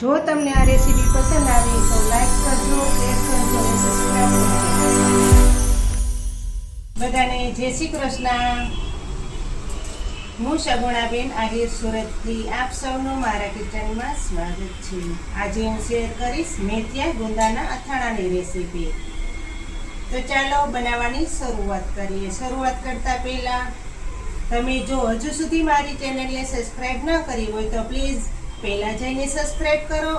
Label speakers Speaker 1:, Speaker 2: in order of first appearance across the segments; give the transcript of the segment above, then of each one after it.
Speaker 1: જો તમને આ રેસીપી પસંદ આવી તો લાઈક કરજો, શેર કરજો અને સબસ્ક્રાઈબ કરજો. બધાને જય શ્રી કૃષ્ણ. હું સગુણાબેન આહિર સુરતથી આપ સૌનું મારા કિચનમાં સ્વાગત છે. આજે હું શેર કરીશ મેથિયા ગુંદાના અથાણાની રેસીપી. તો ચાલો બનાવવાની શરૂઆત કરીએ. શરૂઆત કરતા પહેલા તમે જો હજુ સુધી મારી ચેનલને સબસ્ક્રાઈબ ન કરી હોય તો પ્લીઝ પહેલા જઈને સબસ્ક્રાઈબ કરો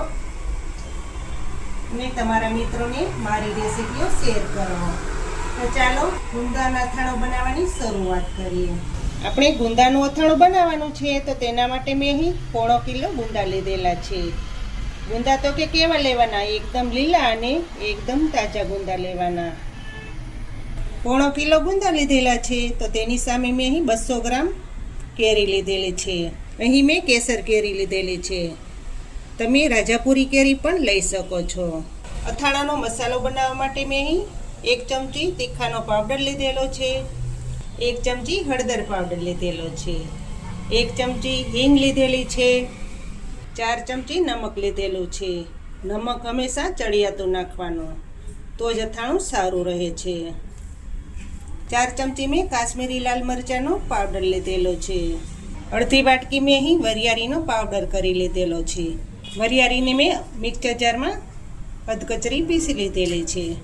Speaker 1: અને તમારા મિત્રોને મારી રેસીપીઓ શેર કરો. તો ચાલો ગુંદાનો અથાણો બનાવવાની શરૂઆત કરીએ. આપણે ગુંદાનું અથાણું બનાવવાનું છે, તો તેના માટે મેં અહીં પોણો કિલો ગુંદા લીધેલા છે. ગુંદા તો કે કેવા લેવાના? એકદમ લીલા અને એકદમ તાજા ગુંદા લેવાના. પોણો કિલો ગુંદા લીધેલા છે, તો તેની સામે મેં અહીં બસો ગ્રામ કેરી લીધેલી છે. અહીં મેં કેસર કેરી લીધેલી છે. તમે રાજાપુરી કેરી પણ લઈ શકો છો. અથાણાનો મસાલો બનાવવા માટે મેં અહીં એક ચમચી તીખાનો પાવડર લીધેલો છે. એક ચમચી હળદર પાવડર લીધેલો છે. એક ચમચી હિંગ લીધેલી છે. ચાર ચમચી નમક લીધેલું છે. નમક હંમેશા ચડિયાતું નાખવાનું, તો જ અથાણું સારું રહે છે. ચાર ચમચી મેં કાશ્મીરી લાલ મરચાંનો પાવડર લીધેલો છે. અડધી વાટકી મેં અહીં વરિયાળીનો પાવડર કરી લીધેલો છે. વરિયાળીને મેં મિક્સર જારમાં અધકચરી પીસી લીધેલી છે.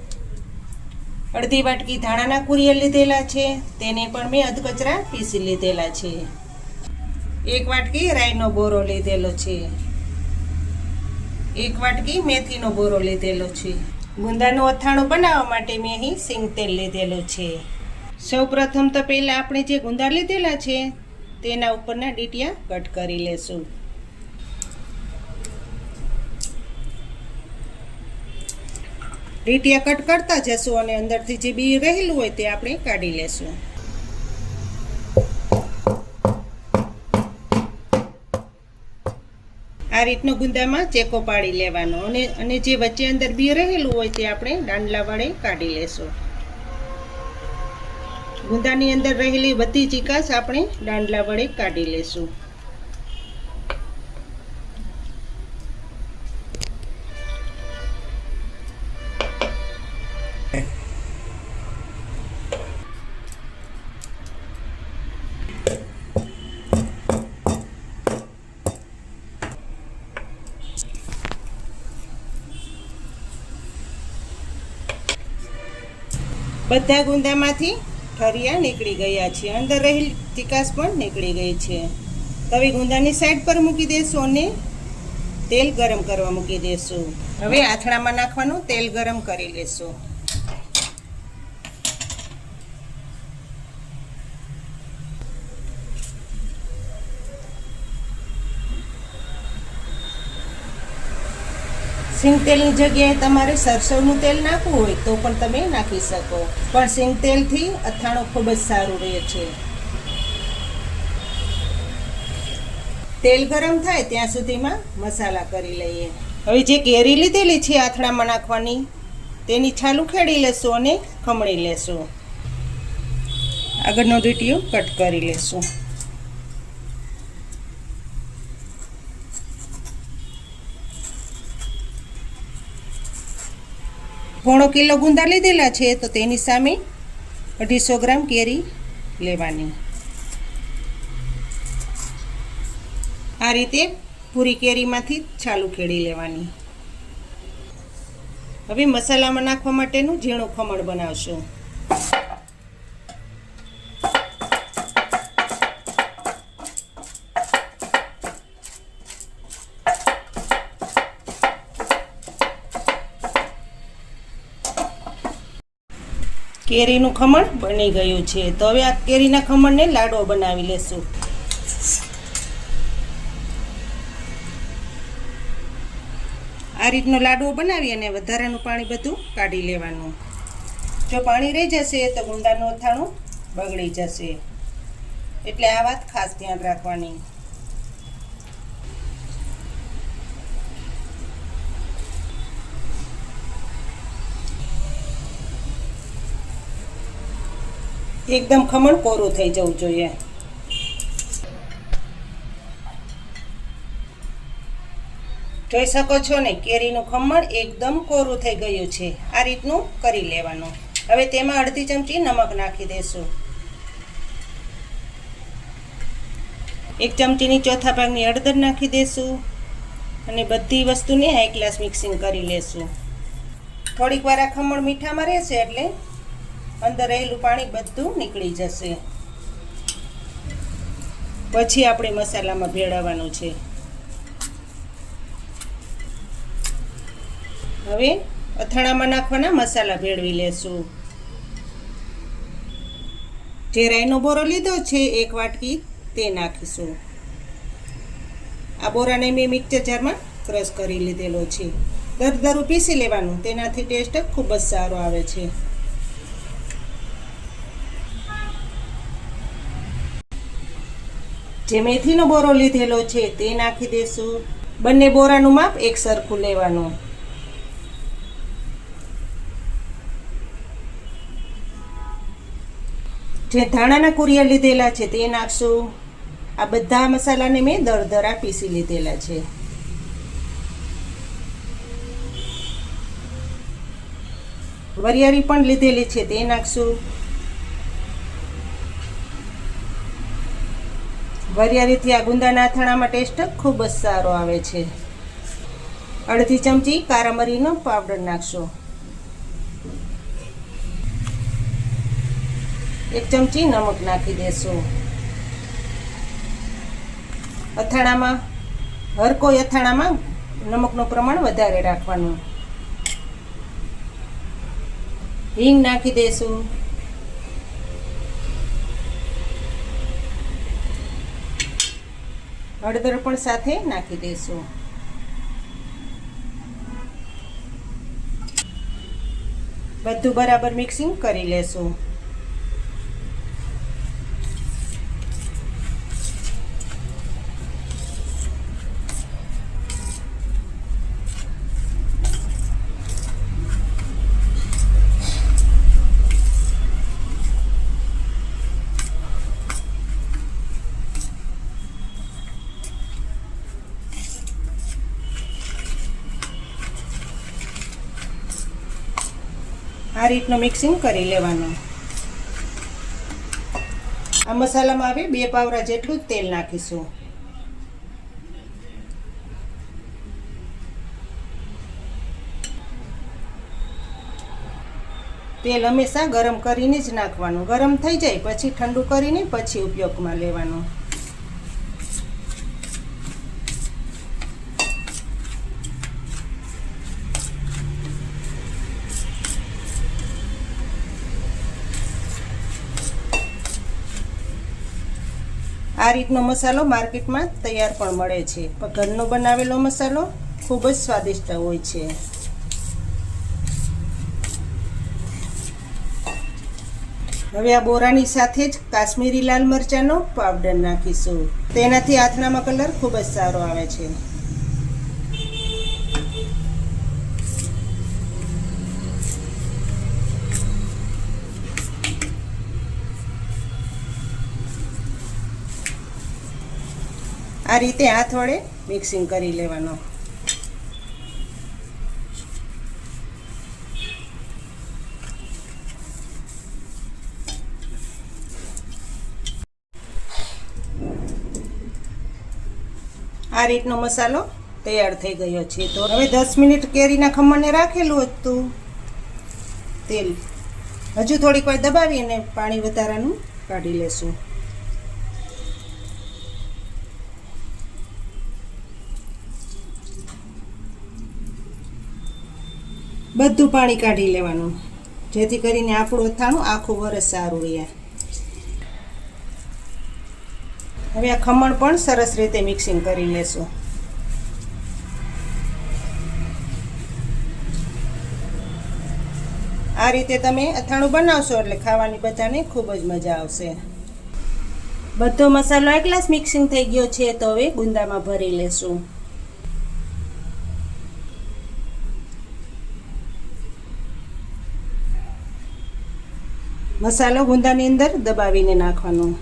Speaker 1: અડધી વાટકી ધાણાના કુરિયર લીધેલા છે. તેને પણ મેં અધકચરા પીસી લીધેલા છે. એક વાટકી રાઈનો બોરો લીધેલો છે. એક વાટકી મેથીનો બોરો લીધેલો છે. ગુંદાનું અથાણું બનાવવા માટે મેં અહીં સિંગ તેલ લીધેલું છે. સૌ પ્રથમ તો પહેલાં આપણે જે ગુંદા લીધેલા છે તેના ઉપરના ડીટિયા કટ કરી લેશું. ડીટિયા કટ કરતા જશું અને અંદરથી જે બી રહેલું હોય તે આપણે કાઢી લેશું. આ રીતનો ગુંદામાં ચેકો પાડી લેવાનો અને અને જે વચ્ચે અંદર બી રહેલું હોય તે આપણે દાંડલા વડે કાઢી લેશું. ગુંદાની અંદર રહેલી બધી ચીકાશ આપણે દાંડલા વડે કાઢી લેશું. બધા ગુંદામાંથી ઠરિયા નીકળી ગયા છે. અંદર રહેલી ચિકાસ પણ નીકળી ગઈ છે. તવી ગુંદાની સાઈડ પર મૂકી દેશું અને તેલ ગરમ કરવા મૂકી દેશું. હવે આથણામાં નાખવાનું, તેલ ગરમ કરી લેશું. સિંગ તેલની જગ્યાએ તમારે સરસવનું તેલ નાખવું હોય તો પણ તમે નાખી શકો. પણ સિંગ તેલથી અથાણું ખૂબ જ સારું રહે છે. તેલ ગરમ થાય ત્યાં સુધીમાં મસાલા કરી લઈએ. હવે જે કેરી લીધેલી છે આથણામાં નાખવાની, તેની છાલ ઉખેડી લેશું અને ખમણી લેશું. આગળનો રીટીઓ કટ કરી લેશું. પોણો કિલો ગુંદા લીધેલા છે તો તેની સામે અઢીસો ગ્રામ કેરી લેવાની. આ રીતે પૂરી કેરીમાંથી છાલું ખેડી લેવાની. હવે મસાલામાં નાખવા માટેનું ઝીણું ખમણ બનાવશું. કેરીનું ખમણ બની ગયું છે. તો હવે આ કેરીના ખમણને લાડવો બનાવી લેશું. આ રીતનો લાડવો બનાવી અને વધારાનું પાણી બધું કાઢી લેવાનું. જો પાણી રહી જશે તો ગુંદાનું અથાણું બગડી જશે. એટલે આ વાત ખાસ ધ્યાન રાખવાની. એકદમ ખમણ કોરું થઈ જવું જોઈએ. જોઈ શકો છો ને, કેરીનું ખમણ એકદમ કોરું થઈ ગયું છે. આ રીતનું કરી લેવાનું. હવે તેમાં અડધી ચમચી નમક નાખી દેશું. એક ચમચીની ચોથા ભાગની હળદર નાખી દેશું અને બધી વસ્તુને એક ગ્લાસ મિક્સિંગ કરી લેશું. થોડીક વાર આ ખમણ મીઠામાં રહેશે એટલે અંદર રહેલું પાણી બધું નીકળી જશે. પછી આપણે મસાલામાં ભેળવવાનું છે. હવે અથાણામાં નાખવાના મસાલા ભેળવી લેશું. જે રાઈનો બોરો લીધો છે, એક વાટકી તે નાખીશું. આ બોરાને મેં મિક્સર જારમાં ક્રશ કરી લીધેલો છે. દરદરું પીસી લેવાનું, તેનાથી ટેસ્ટ ખૂબ જ સારો આવે છે. જે મેથીનો બોરો લીધેલો છે તે નાખી દેશું. બંને બોરાનું માપ એક સરખું લેવાનું. જે ધાણાના કુરિયા લીધેલા છે તે નાખશું. આ બધા મસાલાને મેં દરદરા પીસી લીધેલા છે. વરિયાળી પણ લીધેલી છે તે નાખશું. વરિયાળીથી આ ગુંદાના અથાણામાં ટેસ્ટ ખૂબ જ સારો આવે છે. અડધી ચમચી કારા મરીનો પાવડર નાખશો. એક ચમચી નમક નાખી દેશું. અથાણામાં, હર કોઈ અથાણામાં નમકનું પ્રમાણ વધારે રાખવાનું. હિંગ નાખી દેશું. હળદર પણ સાથે નાખી દઈશું. બધું બરાબર મિક્સિંગ કરી લેશું. આ રીતનું મિક્સિંગ કરી લેવાનું. આ મસાલામાં હવે બે પાવરા જેટલું જ તેલ નાખીશું. તેલ હંમેશા ગરમ કરીને જ નાખવાનું. ગરમ થઈ જાય પછી ઠંડુ કરીને પછી ઉપયોગમાં લેવાનું. આ રીતનો મસાલો માર્કેટમાં તૈયાર પણ મળે છે. પણ ઘરનો બનાવેલો મસાલો ખૂબ જ સ્વાદિષ્ટ હોય છે. હવે આ બોરાની સાથે જ કાશ્મીરી લાલ મરચાંનો પાવડર નાખીશું. તેનાથી આથણામાં કલર ખૂબ જ સારો આવે છે. આ રીતે હાથ વડે મિક્સિંગ કરી લેવાનો. આ રીતનો મસાલો તૈયાર થઈ ગયો છે. તો હવે દસ મિનિટ કેરીના ખમણને રાખેલું હતું. તેલ. હજુ થોડીક વાર દબાવી અને પાણી વધારાનું કાઢી લેશું. બધું પાણી કાઢી લેવાનું. જેથી કરીને આપણું અથાણું આખું વરસ સારું રહે. હવે આ ખમણ પણ સરસ રીતે મિક્સિંગ કરી લેશું. આ રીતે તમે અથાણું બનાવશો એટલે ખાવાની બધાને ખૂબ જ મજા આવશે. બધો મસાલો એક ગ્લાસ મિક્સિંગ થઈ ગયો છે તો હવે ગુંદામાં ભરી લેશું. મસાલો ગુંદાની અંદર દબાવીને નાખવાનો.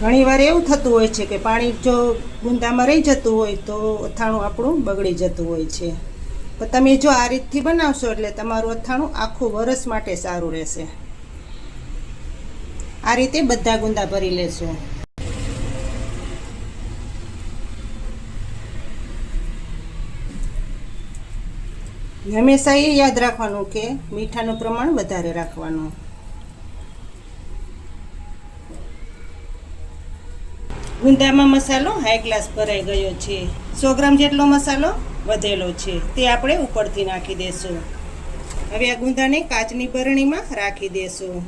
Speaker 1: ઘણીવાર એવું થતું હોય છે કે પાણી જો ગુંદામાં રહી જતું હોય તો અથાણું આપણું બગડી જતું હોય છે. પણ તમે જો આ રીતથી બનાવશો એટલે તમારું અથાણું આખું વરસ માટે સારું રહેશે. આ રીતે બધા ગુંદા ભરી લેશો. હંમેશા એ યાદ રાખવાનું કે મીઠાનું પ્રમાણ વધારે રાખવાનું. ગુંદામાં મસાલો હાઈ ગ્લાસ ભરાઈ ગયો છે. સો ગ્રામ જેટલો મસાલો વધેલો છે. તે આપણે ઉપરથી નાખી દેશું. હવે આ ગુંદાને કાચની બરણીમાં રાખી દેશું.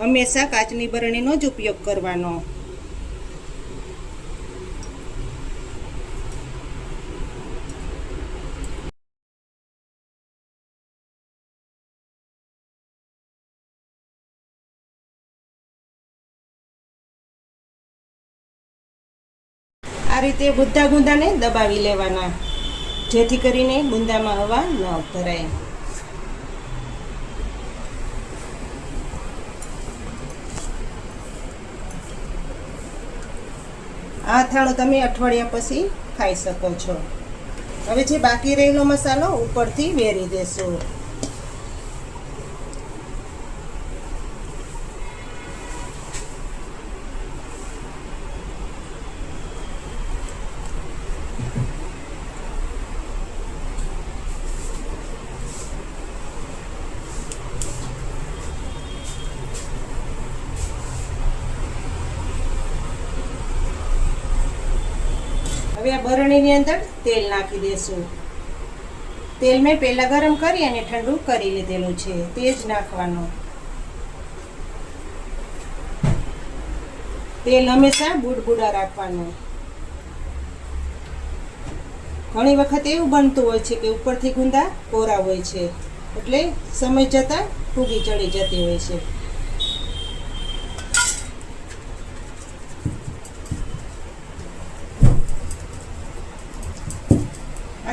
Speaker 1: હંમેશા કાચની બરણીનો જ ઉપયોગ કરવાનો. આ રીતે બધા ગુંદાને દબાવી લેવાના. જેથી કરીને ગુંદામાં હવા ન ભરાય. આ અથાણું તમે અઠવાડિયા પછી ખાઈ શકો છો. હવે જે બાકી રહેલો મસાલો ઉપરથી વેરી દેશો. હવે બરણીની અંદર તેલ નાખી દેશું. તેલ મેં પહેલાં ગરમ કરી અને ઠંડુ કરી લીધેલું છે. તે જ નાખવાનું. તેલ હંમેશા બુડબુડા રાખવાનું. ઘણી વખત એવું બનતું હોય છે કે ઉપરથી ગુંદા કોરા હોય છે. એટલે સમય જતાં ફૂગી ચડી જતી હોય છે.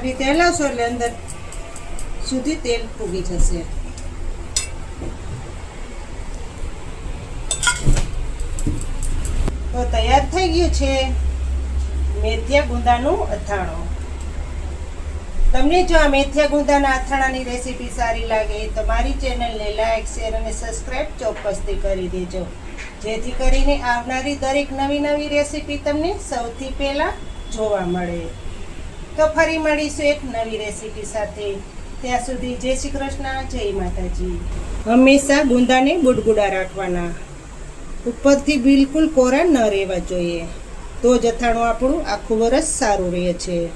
Speaker 1: રીતે હલાવશો એટલે અંદર સુધી તેલ ફૂગી જશે. તો તૈયાર થઈ ગયું છે મેથિયા ગુંદાનું અથાણું. તમને જો આ મેથિયા ગુંદાના અથાણાની રેસીપી સારી લાગે તો મારી ચેનલને લાઈક, શેર અને સબસ્ક્રાઈબ ચોક્કસથી કરી દેજો. જેથી કરીને આવનારી દરેક નવી નવી રેસીપી તમને સૌથી પહેલાં જોવા મળે. તો ફરી મળીશું એક નવી રેસીપી સાથે. ત્યાં સુધી જય શ્રી કૃષ્ણ, જય માતાજી. હંમેશા ગુંદાને ગુડગુડા રાખવાના. ઉપરથી બિલકુલ કોરા ન રહેવા જોઈએ. તો જ આપણું આખું વરસ સારું રહે છે.